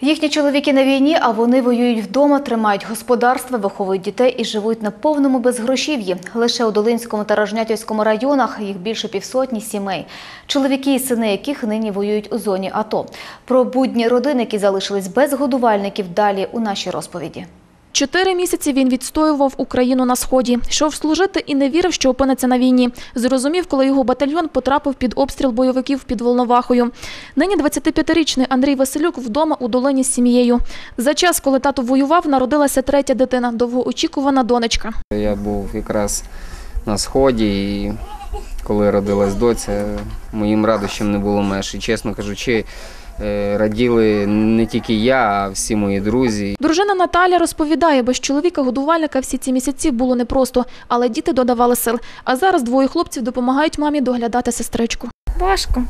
Їхні чоловіки на війні, а вони воюють вдома, тримають господарства, виховують дітей і живуть на повному безгрошів'ї. Лише у Долинському та Рожнятівському районах їх більше півсотні сімей. Чоловіки і сини яких нині воюють у зоні АТО. Про будні родини, які залишились без годувальників, далі у нашій розповіді. Чотири місяці він відстоював Україну на сході. Йшов служити і не вірив, що опиниться на війні. Зрозумів, коли його батальйон потрапив під обстріл бойовиків під Волновахою. Нині 25-річний Андрій Василюк вдома у долині з сім'єю. За час, коли тато воював, народилася третя дитина, довгоочікувана донечка. Я був якраз на сході, і коли родилась доця, моїм радощам не було меж. І чесно кажучи, раділи не тільки я, а всі мої друзі. Дружина Наталя розповідає, без чоловіка-годувальника всі ці місяці було непросто, але діти додавали сил. А зараз двоє хлопців допомагають мамі доглядати сестричку. Важко.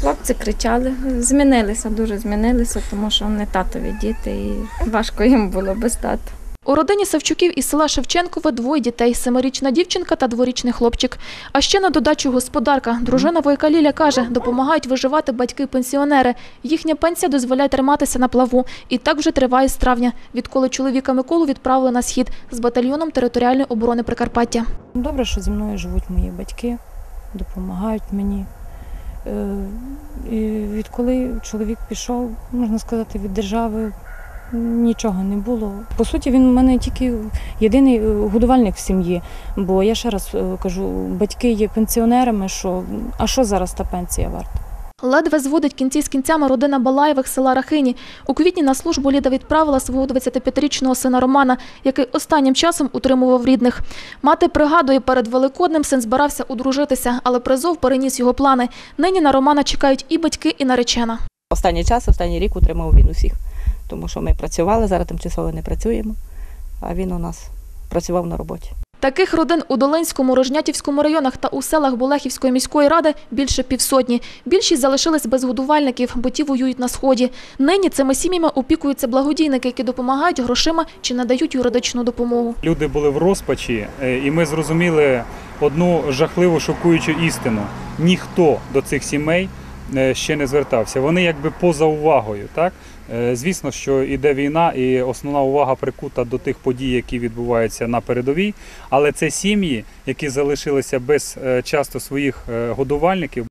Хлопці кричали, змінилися, дуже змінилися, тому що вони татові діти, і важко їм було без тата. У родині Савчуків із села Шевченкове двоє дітей – семирічна дівчинка та дворічний хлопчик. А ще на додачу господарка. Дружина вояка Ліля каже, допомагають виживати батьки-пенсіонери. Їхня пенсія дозволяє триматися на плаву. І так вже триває з травня, відколи чоловіка Миколу відправили на схід з батальйоном територіальної оборони Прикарпаття. Добре, що зі мною живуть мої батьки, допомагають мені. Е, відколи чоловік пішов, можна сказати, від держави нічого не було. По суті, він у мене тільки єдиний е, годувальник в сім'ї. Бо я ще раз е, кажу, батьки є пенсіонерами, що а що зараз та пенсія варта? Ледве зводить кінці з кінцями родина Балаєвих села Рахині. У квітні на службу Ліда відправила свого 25-річного сина Романа, який останнім часом утримував рідних. Мати пригадує, перед Великоднем син збирався одружитися, але призов переніс його плани. Нині на Романа чекають і батьки, і наречена. Останній час, останній рік утримав він усіх, тому що ми працювали, зараз тимчасово не працюємо, а він у нас працював на роботі. Таких родин у Долинському, Рожнятівському районах та у селах Болехівської міської ради більше півсотні. Більшість залишились без годувальників, бо ті воюють на сході. Нині цими сім'ями опікуються благодійники, які допомагають грошима чи надають юридичну допомогу. Люди були в розпачі, е, і ми зрозуміли одну жахливу шокуючу істину: ніхто до цих сімей ще не звертався. Вони якби поза увагою. Так Е, звісно, що іде війна, і основна увага прикута до тих подій, які відбуваються на передовій. Але це сім'ї, які залишилися без е, часто своїх е, годувальників.